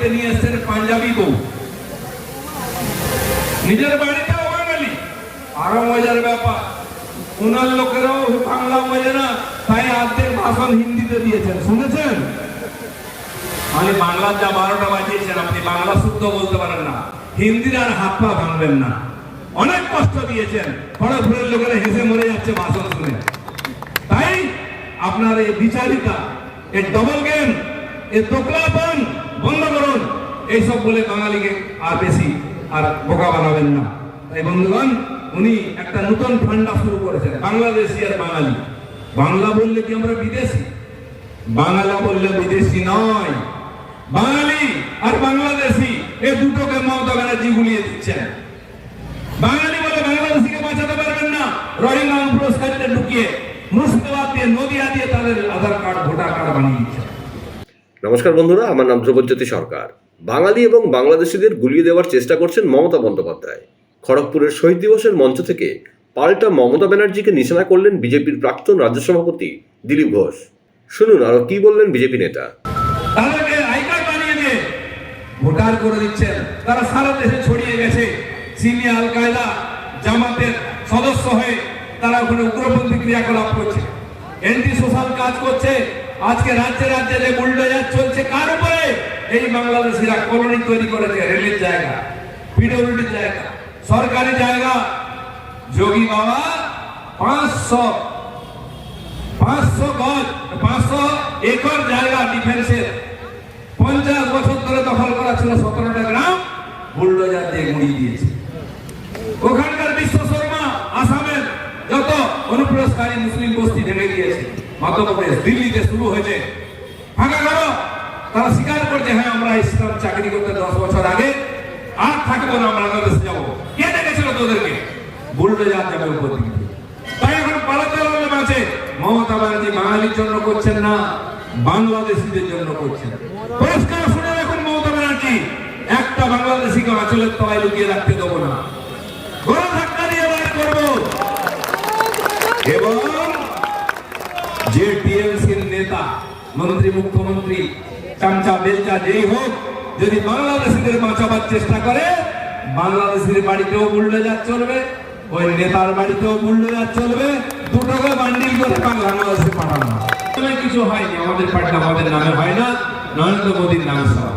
বাড়িতে নিয়ে এসছেন পাঞ্জাবি বউ। নিজের বাড়িতেও বাঙালি আরও মজার ব্যাপার ওনার লোকেরাও বাংলা বোঝে না, তাই আর্ধেক ভাষণ হিন্দিতে দিয়েছেন। শুনেছেন? আমি বাংলার যা বারোটা বাজিয়েছেন, আপনি বাংলা শুদ্ধ বলতে পারেন না। হিন্দির আর হাত পা ভাঙবেন না। অনেক কষ্ট দিয়েছেন। খড়গপুরের লোকেরা হেসে মরে যাচ্ছে ভাষণ শুনে। তাই আপনার এই বিচারিতা এই ডবল গেম বন্ধ করুন এইসব বলে বাঙালিকে আর বেশি আর বোকা বানাবেন না। তাই বন্ধুগণ, উনি একটা নতুন ফান্ডা শুরু করেছেন, বাংলাদেশি আর বাঙালি। বাংলা বললে কি আমরা বিদেশি? বাংলা বললে বিদেশি নয়। বাঙালি আর বাংলাদেশি এই দুটোকে মমতা ব্যানার্জি গুলিয়ে দিচ্ছেন। বাঙালি বলে বাংলাদেশিকে বাঁচাতে পারবেন না। রোহিঙ্গা পুরস্কারটা ঢুকিয়ে মুর্শিদাবাদ দিয়ে, নদিয়া দিয়ে তাদের আধার কার্ড, ভোটার কার্ড বানিয়ে দিচ্ছেন। নমস্কার বন্ধুরা, আমার নাম ধ্রুবজ্যোতি সরকার। বাঙালি এবং বাংলাদেশিদের গুলিয়ে দেওয়ার চেষ্টা করছেন মমতা বন্দ্যোপাধ্যায়। খড়গপুরের শহীদ দিবসের মঞ্চ থেকে পাল্টা মমতা ব্যানার্জিকে নিশানা করলেন বিজেপির প্রাক্তন রাজ্য সভাপতি দিলীপ ঘোষ। শুনুন, আরও কি বললেন বিজেপি নেতা? ভোটার করে দিচ্ছেন। তারা সারা দেশে ছড়িয়ে গেছে। সিনিয়র আল কায়দা জামাতের সদস্য হয়ে তারা ওখানে উগ্রপন্থী ক্রিয়াকলাপ করছে। এন্টি সোশ্যাল কাজ করছে। আজকে রাজ্যে রাজ্যে যে বুলডোজার চলছে, কার উপরে এই বাংলাদেশিরা কলোনি তৈরি করেছে, রেলের জায়গা, পিডব্লিউডির জায়গা, সরকারি জায়গা। যোগী বাবা, পাঁচশো পাঁচশো গজ, পাঁচশো একর জায়গা ডিফেন্সের। পঞ্চাশ বছর ধরে দখল করা ছিল সতেরোটা গ্রাম, বুলডোজার দিয়ে গুঁড়িয়ে দিয়েছে। ওখানকার বিশ্ব শর্মা, আসামের যত অনুপ্রবেশকারী মুসলিম বস্তি ভেঙে দিয়েছে। মধ্যপ্রদেশ, দিল্লিতে শুরু হয়েছে। ফাঁকা করো তারা স্বীকার করছে হ্যাঁ আমরা ইসলাম চাকরি করতে দশ বছর আগে আর থাকব না বাংলাদেশে যাব। কে ডেকেছিল তোদেরকে? বুলডোজার যাবে উপর দিকে। তাই এখন পালাতে আছে মমতা ব্যানার্জি বাঙালির জন্য করছেন না, বাংলাদেশিদের জন্য করছেন। পরিষ্কার শুনে রাখুন মমতা ব্যানার্জি, একটা বাংলাদেশিকে আঁচলের তলায় লুকিয়ে রাখতে দেবো না। এবং যে টিএমসির নেতা, মন্ত্রী, মুখ্যমন্ত্রী চামচা বেলচা যেই হোক যদি বাংলাদেশিদের বাঁচাবার চেষ্টা করে বাংলাদেশের বাড়িতেও বুলডোজার চলবে ওই নেতার বাড়িতেও বুলডোজার চলবে দুটোকে বান্ডিল করে বাংলাদেশে পাঠানো কিছু হয়নি আমাদের পার্টি আমাদের নামে হয় না নরেন্দ্র মোদীর নামে সব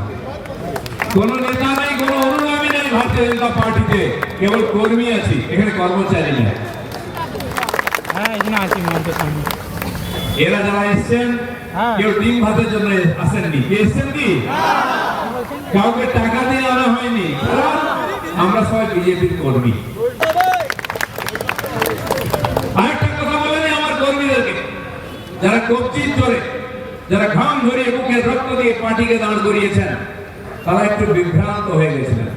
কোন নেতা নাই কোন অনুগামী নেই ভারতীয় জনতা পার্টিতে কেবল কর্মী আছি এখানে কর্মচারী নেই। হ্যাঁ এরা যারা এসছেন হ্যাঁ। কেউ ডিম ভাতের জন্য আসেননি এসছেন কি? কাউকে টাকা দিয়ে আনা হয়নি। আমরা সবাই বিজেপির কর্মী। আরেকটা কথা বলেনি আমার কর্মীদেরকে। যারা কবজির জোরে, যারা ঘাম ঝরিয়ে বুকে রক্ত দিয়ে পার্টিকে দাঁড় করিয়েছেন, তারা একটু বিভ্রান্ত হয়ে গেছিলেন।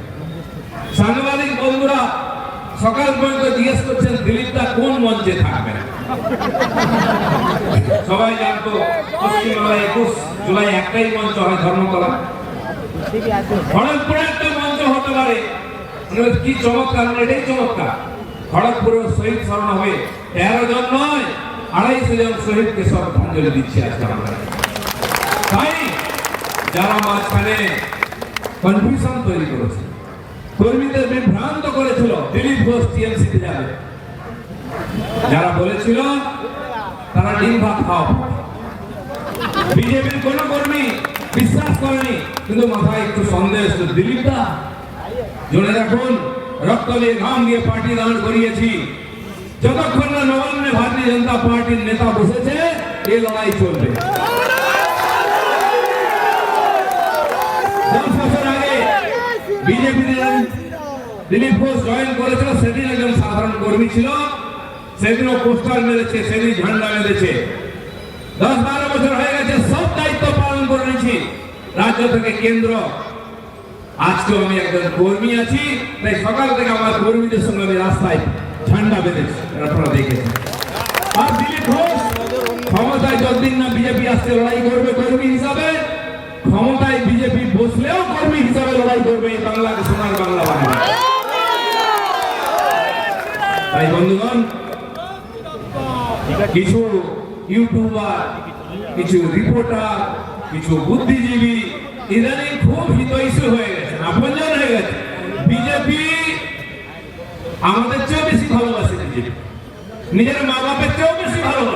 বন্ধুরা সকাল পর্যন্ত জিজ্ঞেস করছেন, দিলীপদা কোন মঞ্চে থাকবে সবাই জানতো, পশ্চিমবাংলায় একুশ জুলাই একটাই মঞ্চ হয় ধর্মতলা। খড়গপুরে একটা মঞ্চ হতে পারে। কি চমৎকার, এটাই চমৎকার। খড়গপুরে শহীদ স্মরণ হবে। তেরো জন নয়, আড়াইশো জন শহীদকে শ্রদ্ধাঞ্জলি দিচ্ছি আজকে আমরা। তাই যারা মাঝখানে কনফিউশন তৈরি করেছে কর্মীদের বিভ্রান্ত করেছিল। দিলীপ ঘোষ টিএমসিতে যাবে। যারা বলেছিল, তারা ডিম ভাত খাওয়া বিজেপির কোন কর্মী বিশ্বাস করেনি, কিন্তু মাথায় একটু সন্দেহ এসেছে দিলীপ দা জোরে রাখুন, রক্ত দিয়ে ঘাম দিয়ে পার্টি দাঁড় করিয়েছি। যতক্ষণ না নবান্নে ভারতীয় জনতা পার্টির নেতা বসেছে এই লড়াই চলবে দশ বছর আগে বিজেপি দিলীপ ঘোষ জয়েন করেছিল, সেদিন একজন সাধারণ কর্মী ছিল। সেদিনও পোস্টার মেরেছে, সেদিন ঝান্ডা মেরেছে। দশ বারো বছর হয়ে গেছে, সব দায়িত্ব পালন করে নিয়েছি। রাজ্য থেকে কেন্দ্র। আজকে আমি একজন কর্মী আছি, তাই সকাল থেকে আমার কর্মীদের সঙ্গে আমি রাস্তায় ঝান্ডা বেঁধেছি, আপনারা দেখেছেন। আর দিলীপ ঘোষ, ক্ষমতায় যতদিন না বিজেপি আসতে লড়াই করবে কর্মী হিসাবে। ক্ষমতায় বিজেপি বসলেও কর্মী হিসাবে লড়াই করবে এই বাংলাকে সোনার বাংলা তাই বন্ধুগণ, কিছু ইউটিউবার, কিছু রিপোর্টার, কিছু বুদ্ধিজীবী, ইদানিং খুব হিতৈষী হয়ে গেছে, আপনজন হয়ে গেছে। বিজেপি আমাদের চেয়েও বেশি ভালোবাসে বিজেপি। নিজের মা বাপের চেয়েও বেশি ভালোবাসে।